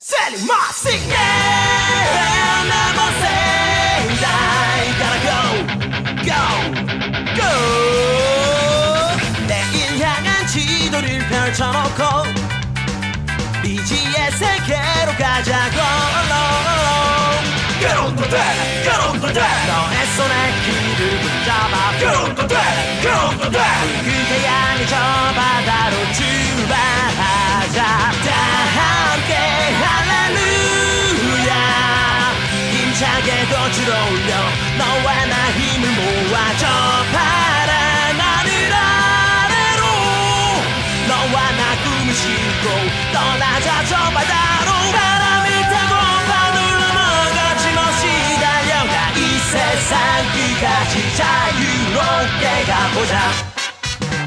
My sick yeah never say die gotta go go go 내일 향한 지도를 펼쳐놓고 미지의 세계로 가자고 Get on the track, get on the track 너의 손에 길을 붙잡아 Get on the track, get on the track 힘차게 꽃을 올려 너와 나 힘을 모아 저 파란 하늘 아래로 너와 나 꿈을 싣고 떠나자 저 바다로 바람을 타고 파도를 넘어가 지멋이 달려가 이 세상 끝까지 자유롭게 가보자.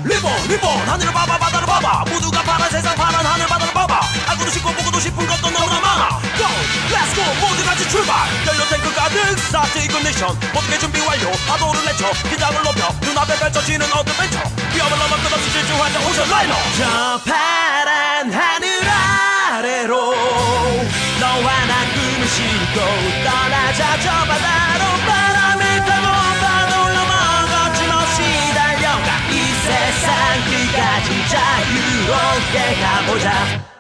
리본 리본 하늘을 봐봐 바다를 봐봐. 모두가 파란 세상 파란 하늘 액션 어떻게 준비 완료. 파도를 내쳐 긴장을 높여 눈앞에 펼쳐지는 어드벤처. 위험을 넘어 끝없이 질주하자 오션 라이너. 저 파란 하늘 아래로 너와 나 꿈을 싣고 떠나자. 저 바다로 바람을 타고 파도를 넘어 거침없이 달려가 이 세상 끝까지 자유롭게 가보자.